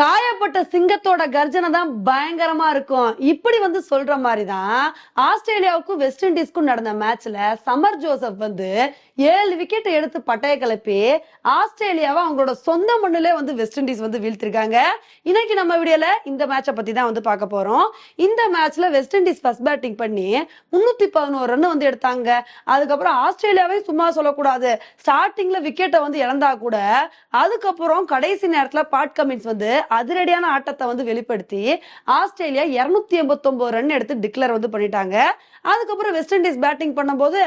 காயப்பட்ட சிங்கத்தோட கர்ஜனை தான் பயங்கரமா இருக்கும். இப்படி வந்து சொல்ற மாதிரி தான் ஆஸ்திரேலியாவுக்கும் வெஸ்ட் இண்டீஸ்க்கும் நடந்த மேட்ச்ல சமர் ஜோசப் வந்து ஏழு விக்கெட் எடுத்து பட்டைய கிளப்பி ஆஸ்திரேலியாவை அவங்களோட சொந்த மண்ணிலே வந்து வெஸ்ட் இண்டீஸ் வந்து வீழ்த்திருக்காங்க. இன்னைக்கு நம்ம வீடியோல இந்த மேட்சை பத்தி தான் வந்து பார்க்க போறோம். இந்த மேட்ச்ல வெஸ்ட் இண்டீஸ் ஃபர்ஸ்ட் பேட்டிங் பண்ணி முன்னூத்தி பதினோரு ரன் வந்து எடுத்தாங்க. அதுக்கப்புறம் ஆஸ்திரேலியாவே சும்மா சொல்லக்கூடாது. ஸ்டார்டிங்ல விக்கெட்டை வந்து இழந்தா கூட அதுக்கப்புறம் கடைசி நேரத்துல பாட் கமின்ஸ் வந்து அதிரடியான ஆட்டத்தை வந்து வெளிப்படுத்தி ஆஸ்திரேலியா இரநூத்தி எண்பத்தொன்பது ரன் எடுத்து டிக்ளேர் வந்து பண்ணிட்டாங்க. அதுக்கப்புறம் வெஸ்ட் இண்டீஸ் பேட்டிங் பண்ணும்போது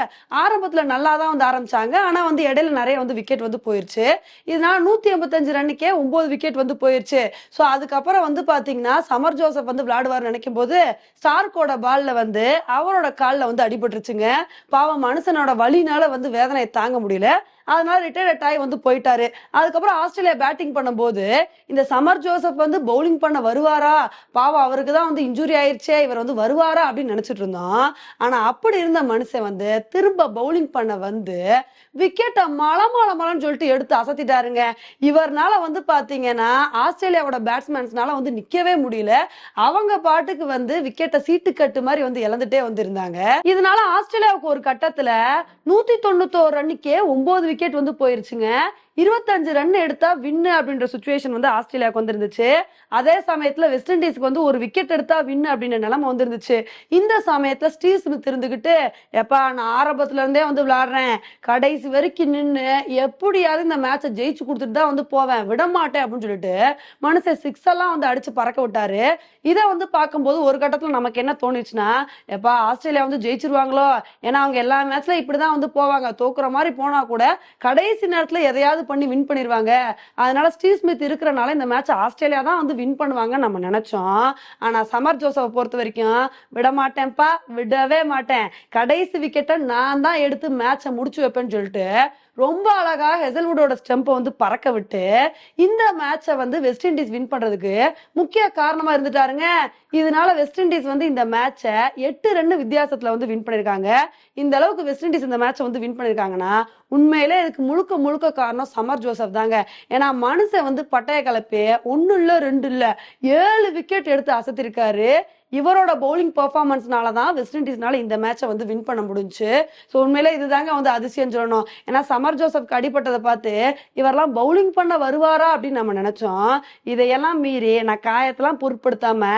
ஆரம்பத்தில் நல்லா தான் வந்து ஆரம்பிச்சாங்க. ஆனால் வந்து இடையில நிறைய வந்து விக்கெட் வந்து போயிருச்சு. இதனால நூற்றி எண்பத்தஞ்சு ரன்னுக்கே ஒம்பது விக்கெட் வந்து போயிருச்சு. ஸோ அதுக்கப்புறம் வந்து பார்த்தீங்கன்னா சமர் ஜோசப் வந்து விளையாடுவார் நினைக்கும் போது ஸ்டார்க்கோட பால்ல வந்து அவரோட காலில் வந்து அடிபட்டுருச்சுங்க. பாவம் மனுஷனோட வழினால வந்து வேதனையை தாங்க முடியல. அதனால ரிட்டையர்ட் ஆகி வந்து போயிட்டாரு. அதுக்கப்புறம் ஆஸ்திரேலியா பேட்டிங் பண்ணும்போது இந்த சமர் ஜோசப் வந்து பவுலிங் பண்ண வருவாரா? பாவம் அவருக்கு தான் வந்து இன்ஜுரி ஆயிடுச்சே இவர் வந்து வருவாரா அப்படின்னு நினைச்சிட்டு இருந்தோம். ஆனா அப்படி இருந்த மனுஷன் வந்து திரும்ப பவுலிங் பண்ண வந்து விக்கெட்டை மல மல மழைன்னு சொல்லிட்டு எடுத்து அசத்திட்டாருங்க. இவர்னால வந்து பாத்தீங்கன்னா ஆஸ்திரேலியாவோட பேட்ஸ்மேன்ஸ்னால வந்து நிக்கவே முடியல. அவங்க பாட்டுக்கு வந்து விக்கெட்டை சீட்டு கட்டு மாதிரி வந்து இழந்துட்டே வந்து இருந்தாங்க. இதனால ஆஸ்திரேலியாவுக்கு ஒரு கட்டத்துல நூத்தி தொண்ணூத்தோரு ரன்னுக்கே ஒன்பது விக்கெட் வந்து போயிருச்சுங்க. இருபத்தஞ்சு ரன் எடுத்தா வின்னு அப்படின்ற சுச்சுவேஷன் வந்து ஆஸ்திரேலியாவுக்கு வந்துருந்துச்சு. அதே சமயத்துல வெஸ்ட் இண்டீஸ்க்கு வந்து ஒரு விக்கெட் எடுத்தா வின்னு அப்படின்ற நிலைமை வந்துருந்துச்சு. இந்த சமயத்துல ஸ்டீவ் ஸ்மித் இருந்துகிட்டு எப்பா நான் ஆரம்பத்துல இருந்தே வந்து விளாடுறேன் கடைசி வரைக்கும் நின்று எப்படியாவது இந்த மேட்சை ஜெயிச்சு கொடுத்துட்டு தான் வந்து போவேன். விட மாட்டேன் அப்படின்னு சொல்லிட்டு மனுஷன் சிக்ஸ் எல்லாம் வந்து அடிச்சு பறக்க விட்டாரு. இதை வந்து பார்க்கும்போது ஒரு கட்டத்துல நமக்கு என்ன தோணுச்சுன்னா எப்பா ஆஸ்திரேலியா வந்து ஜெயிச்சிருவாங்களோ? ஏன்னா அவங்க எல்லா மேட்ச்ல இப்படிதான் வந்து போவாங்க. தோக்குற மாதிரி போனா கூட கடைசி நேரத்துல எதையாவது பண்ணி வின் பண்ணிடுவாங்க அதனால ஸ்டீவ் ஸ்மித் இருக்கிறனால இந்த மேட்ச் ஆஸ்திரேலியா தான் வந்து வின் பண்ணுவாங்கன்னு நம்ம நினைச்சோம். ஆனா சமர் ஜோசவை பொறுத்த வரைக்கும் விட மாட்டேன்ப்பா விடவே மாட்டேன். கடைசி விக்கெட்டை நான் தான் எடுத்து மேட்சை முடிச்சு வைப்பேன்னு சொல்லிட்டு ரொம்ப அழகா ஹெசல்வுடோட ஸ்டெம்பை வந்து பறக்க விட்டு இந்த மேட்சை வந்து வெஸ்ட் இண்டீஸ் வின் பண்றதுக்கு முக்கிய காரணமா இருந்துட்டாருங்க. இதனால வெஸ்ட் இண்டீஸ் வந்து இந்த மேட்சை எட்டு ரெண்டு வித்தியாசத்துல வந்து வின் பண்ணிருக்காங்க. இந்த அளவுக்கு வெஸ்ட் இண்டீஸ் இந்த மேட்சை வந்து வின் பண்ணிருக்காங்கன்னா உண்மையிலே இதுக்கு முழுக்க முழுக்க காரணம் சமர் ஜோசப் தாங்க. ஏன்னா மனுஷன் வந்து பட்டய கலப்பே ஒன்றும் இல்லை ரெண்டு இல்லை ஏழு விக்கெட் எடுத்து அசத்திருக்காரு. இவரோட பவுலிங் பெர்ஃபார்மன்ஸ்னால தான் வெஸ்ட் இண்டீஸ்னால இந்த மேட்சை வந்து வின் பண்ண முடிஞ்சுச்சு. ஸோ உண்மையிலே இதுதாங்க வந்து அதிசயம் சொல்லணும். ஏன்னா சமர் ஜோசப்க்கு அடிப்பட்டதை பார்த்து இவரெல்லாம் பவுலிங் பண்ண வருவாரா அப்படின்னு நம்ம நினைச்சோம். இதையெல்லாம் மீறி நான் காயத்தெல்லாம் பொருட்படுத்தாம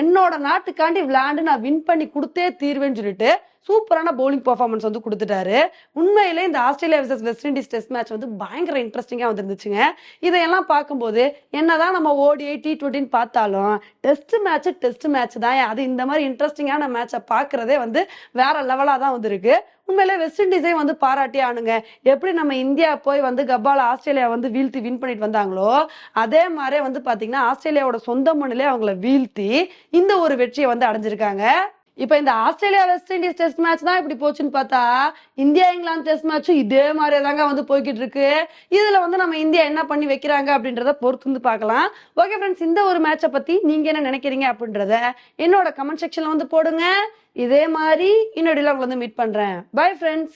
என்னோட நாட்டுக்காண்டி விளையாண்டு நான் வின் பண்ணி கொடுத்தே தீர்வேன்னு சொல்லிட்டு சூப்பரான பவுலிங் பெர்ஃபார்மன்ஸ் வந்து கொடுத்துட்டாரு. உண்மையிலே இந்த Australia versus West Indies test match வந்து பயங்கர இன்ட்ரெஸ்டிங்காக வந்துருந்துச்சுங்க. இதையெல்லாம் பார்க்கும்போது என்னதான் நம்ம ஓடிஐ டி டுவெண்ட்டின்னு பார்த்தாலும் டெஸ்ட் மேட்ச் டெஸ்ட் மேட்ச் தான் அது இந்த மாதிரி இன்ட்ரெஸ்டிங்கான மேட்சை பார்க்குறதே வந்து வேற லெவலாக தான் வந்திருக்கு. உண்மையிலே வெஸ்ட் இண்டீஸே வந்து பாராட்டி ஆனுங்க. எப்படி நம்ம இந்தியா போய் வந்து கப்பால் ஆஸ்திரேலியா வந்து வீழ்த்தி வின் பண்ணிட்டு வந்தாங்களோ அதே மாதிரியே வந்து பார்த்தீங்கன்னா ஆஸ்திரேலியாவோட சொந்த மண்ணிலே அவங்கள வீழ்த்தி இந்த ஒரு வெற்றியை வந்து அடைஞ்சிருக்காங்க. இப்போ இந்த Australia West Indies test match தான் இப்படி போச்சுன்னு பார்த்தா இந்தியா இங்கிலாந்து டெஸ்ட் மேட்சும் இதே மாதிரியே தாங்க வந்து போய்கிட்டு இருக்கு. இதில் வந்து நம்ம இந்தியா என்ன பண்ணி வைக்கிறாங்க அப்படின்றத பொறுத்து வந்து பார்க்கலாம். ஓகே ஃப்ரெண்ட்ஸ் இந்த ஒரு மேட்சை பற்றி நீங்கள் என்ன நினைக்கிறீங்க அப்படின்றத என்னோட கமெண்ட் செக்ஷனில் வந்து போடுங்க. இதே மாதிரி இன்னொடியில் உங்களை வந்து மீட் பண்ணுறேன் பை ஃப்ரெண்ட்ஸ்